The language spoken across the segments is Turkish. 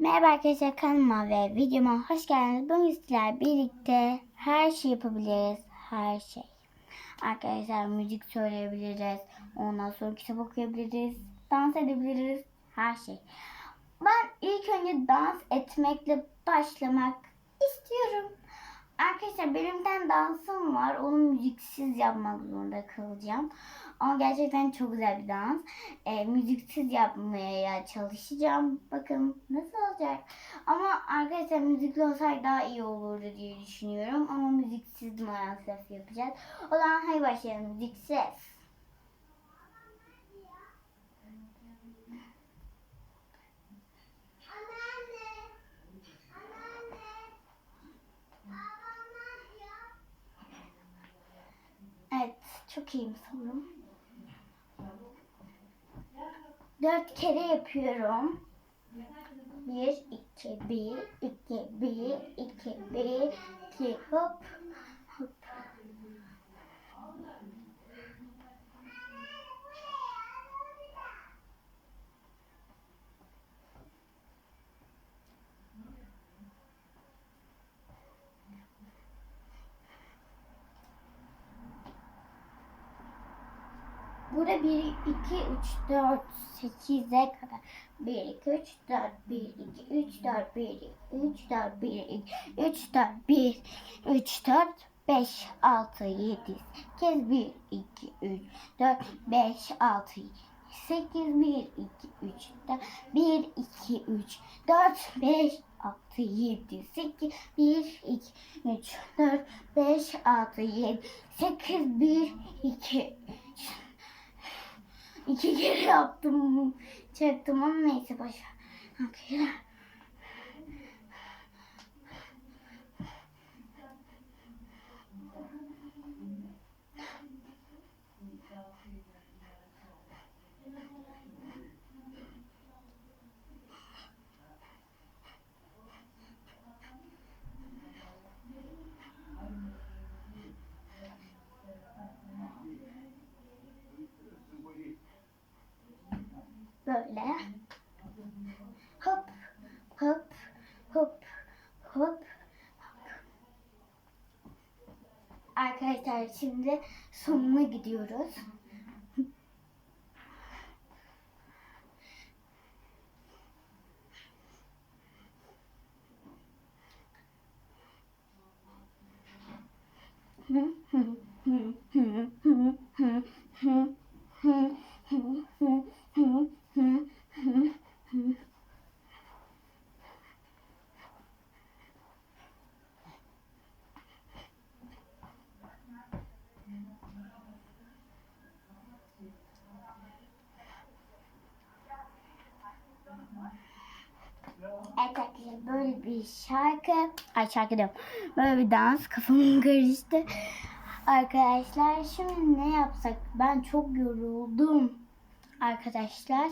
Merhaba arkadaşlar kanalıma ve videoma hoş geldiniz. Bugün sizlerle birlikte her şey yapabiliriz. Her şey. Arkadaşlar müzik söyleyebiliriz. Ondan sonra kitap okuyabiliriz. Dans edebiliriz. Her şey. Ben ilk önce dans etmekle başlamak istiyorum. Arkadaşlar benim bir tane dansım var. Onu müziksiz yapmak zorunda kalacağım. Ama gerçekten çok güzel bir dans. E, müziksiz yapmaya çalışacağım. Bakın nasıl olacak. Ama arkadaşlar müzikli olsaydı daha iyi olurdu diye düşünüyorum. Ama müziksiz maalesef yapacağız. O zaman hadi başlayalım müziksiz. Evet, çok iyiyim sanırım. Dört kere yapıyorum. Bir, iki, bir, iki, bir, iki, bir, iki, hop. Burada 1, 2, 3, 4, 8'e kadar. 1, 2, 3, 4, 1, 2, 3, 4, 1, 3, 4, 1, 2, 3, 4, 1, 3, 4, 5, 6, 7, 8, 1, 2, 3, 4, 5, 6, 8, 1, 2, 3, 4, 1, 2, 3, 4, 5, 6, 7, 8, 1, 2, 3, 4, 5, 6, 7, 8, 1, 2, İki kere yaptım. Çaktım ama neyse başa. Okay. Böyle. Hop hop hop hop. Şimdi sonuna gidiyoruz. Evet arkadaşlar böyle bir şarkı. Ay şarkı diyorum. Böyle bir dans kafam karıştı. Arkadaşlar şimdi ne yapsak? Ben çok yoruldum. Arkadaşlar.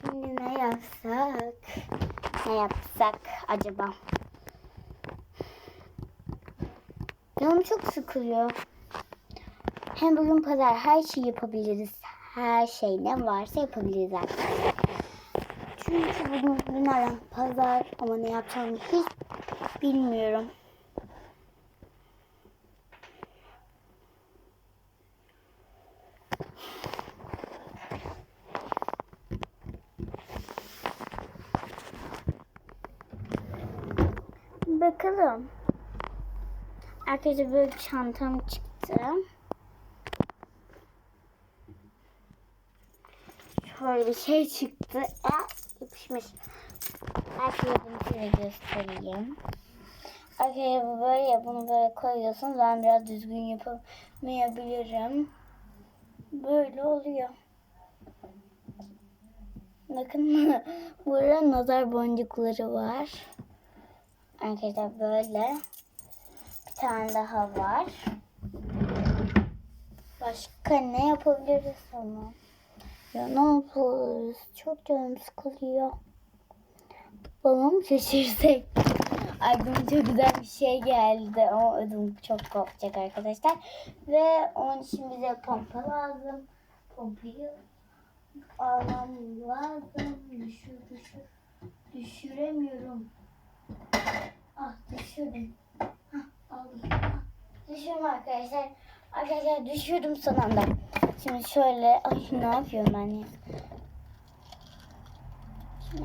Şimdi ne yapsak? Ne yapsak acaba? Canım çok sıkılıyor. Hem bugün pazar her şeyi yapabiliriz. Her şey ne varsa yapabiliriz arkadaşlar. Çünkü bugün günlerden pazar ama ne yapacağımı hiç bilmiyorum. Bakalım. Arkadaşlar böyle çantam çıktı. Şöyle bir şey çıktı. Aa, yapışmış. Bunu şöyle göstereyim. Arkadaşlar bu böyle bunu böyle koyuyorsunuz. Ben biraz düzgün yapamayabilirim. Böyle oluyor. Bakın burada nazar boncukları var. Arkadaşlar böyle. Bir tane daha var. Başka ne yapabiliriz ama? Ya ne yapıyoruz? Çok canım sıkılıyor. Babam mı şaşırsak? Aklıma çok güzel bir şey geldi ama ödüm çok kopacak arkadaşlar. Ve onun için bize pompa lazım. Pompayı almam lazım. Düşür düşür. düşüremiyorum. Ah düşürdüm. Hah, aldım. Düşürdüm arkadaşlar. Arkadaşlar düşürdüm son anda. Şimdi şöyle ay ne yapıyorum ben ya? Şimdi.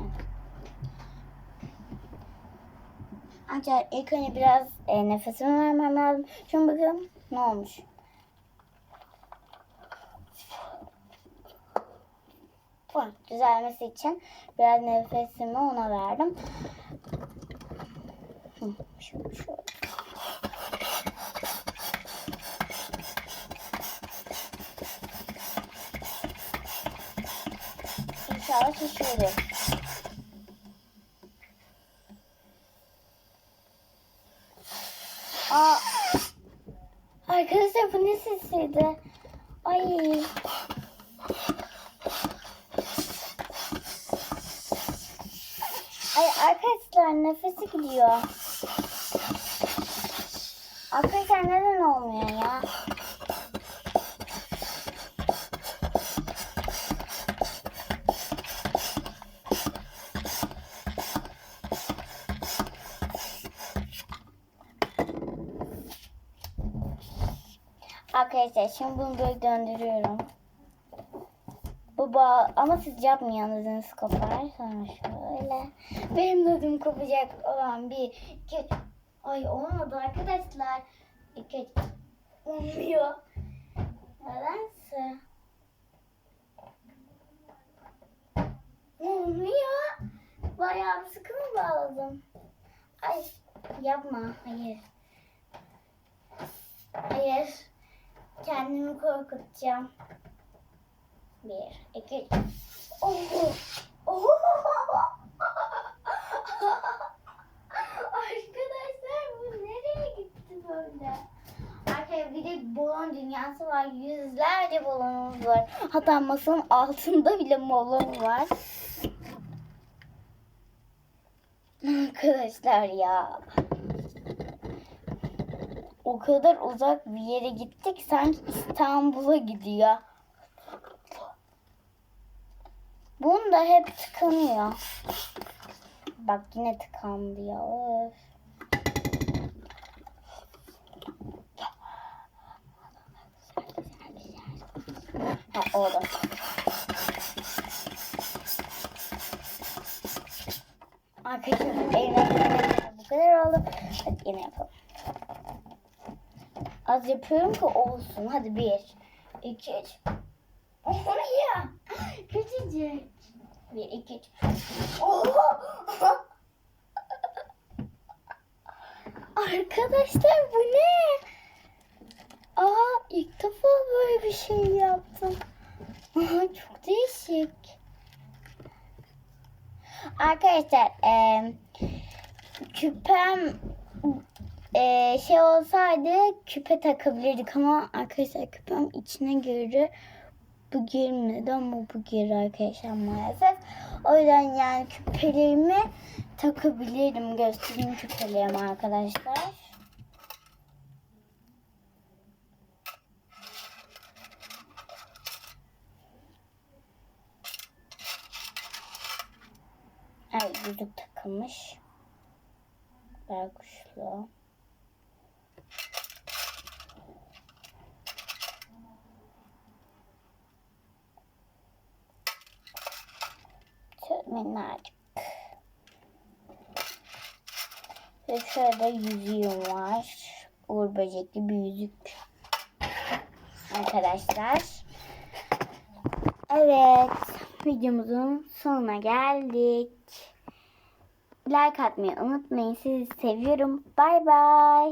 Arkadaşlar ilk önce biraz e, nefesimi vermem lazım. Şimdi bakalım ne olmuş. Bu düzelmesi için biraz nefesimi ona verdim. Hı, Şöyle, şöyle. İnşallah şişirir. Aa, arkadaşlar bu ne sesiydi? Ay. Ay arkadaşlar nefesi gidiyor. Arkadaşlar neden olmuyor ya? Arkadaşlar şimdi bunu böyle döndürüyorum. Bu bağ ama siz yapmayanınız kopar. Sonra şöyle. Benim dadım kopacak olan bir, iki. Ay olmadı arkadaşlar. İki. Olmuyor. Nedense. Olmuyor. Bayağı sıkı mı bağladım? Ay yapma. Hayır. Hayır. Kendimi korkutacağım. Bir, iki. Oh. Oh. Arkadaşlar bu nereye gitti böyle? Arkadaşlar bir de balon dünyası var. Yüzlerce balonumuz var. Hatta masanın altında bile balon var. Arkadaşlar ya. O kadar uzak bir yere gittik sanki İstanbul'a gidiyor. Bunda hep tıkanıyor. Bak yine tıkandı ya. Öf. Ha oldu. Arkadaşlar bu kadar oldu. Hadi yine yapalım. Az yapıyorum ki olsun. Hadi bir, iki, üç. Oraya. Küçücük. Bir, iki, üç. Oha! Arkadaşlar bu ne? Aa ilk defa böyle bir şey yaptım. Aha, çok değişik. Arkadaşlar eee küpem eee, şey olsaydı küpe takabilirdik ama arkadaşlar küpem içine girdi. Bu girmedi ama bu girdi arkadaşlar maalesef. O yüzden yani küpelerimi takabilirim. Göstereyim küpelerimi arkadaşlar. Evet yüzük takılmış. Berkuşlu. Minnacık. Ve şöyle yüzüğüm var. Uğur böcekli bir yüzük. Arkadaşlar. Evet. Videomuzun sonuna geldik. Like atmayı unutmayın. Sizi seviyorum. Bay bay.